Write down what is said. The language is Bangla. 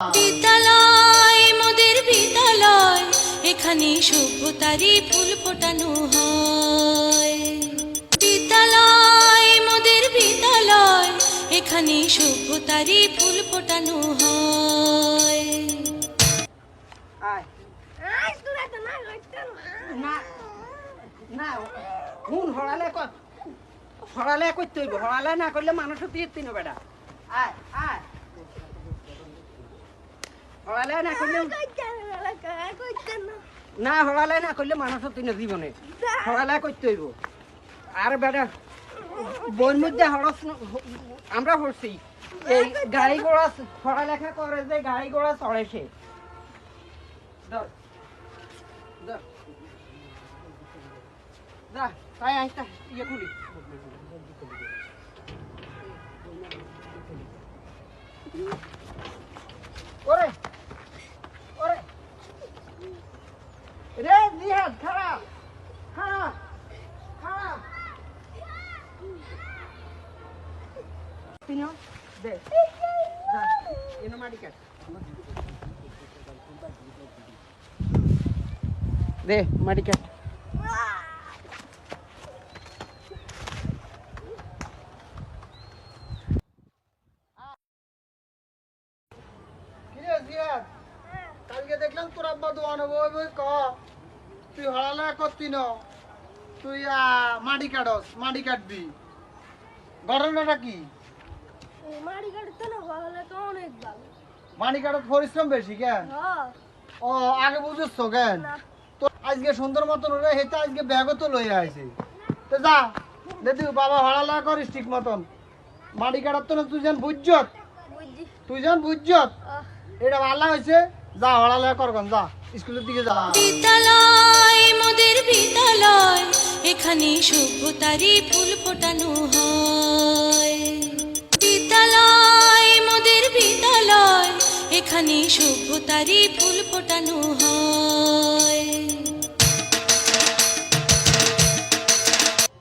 বিদ্যালয় মোদের বিদ্যালয় এখানে সভ্যতারই ফুল ফোটানো হয়। বিদ্যালয় মোদের বিদ্যালয় এখানে সভ্যতারই ফুল ফোটানো হয়। না না। না কোন হরালে করতে হইব হরালে না করলে মানুষ তুই তিন বেটা আয় আয়। না করলে না করলে মানুষ তিন জীবনে হরালে করতে হইব। আর বেটা বইয়ের মধ্যে হরস আমরা হরছি। এই গাড়ি ঘোড়া পড়ালেখা করে যে গাড়ি ঘোড়া চড়ে সে। তাই আইতা ইয়ে খুলি। ওরে। মাটি কাট দে মাটি কাট কিরে জিয়াদ? কালকে দেখলাম তোর আব্বা দোয়ানো বই বই ক। তুই হড়ালা করতি ন। তুই মাটি কাটস, মাটি কাটবি। ঘটনাটা কি? পরিশ্রম বেশি কেন? হ্যাঁ। ও আগে বুঝছ কেন। তো আজকে সুন্দর মতন হেতে আজকে ব্যাগও তো লইয়া আইছে। তো যা দেখি বাবা হড়ালা করিস ঠিক মতন। মাটি কাটার তো না তুই যেন বুঝছত তুই যেন বুঝছত এটা ভালো হয়েছে। যা হড়ালা করগন যা স্কুলের দিকে যা। বিদ্যালয় মোদের বিদ্যালয় এখানে সভ্যতারই ফুল ফোটানো হয়। এখানে সভ্যতারই ফুল ফোটানো হয়।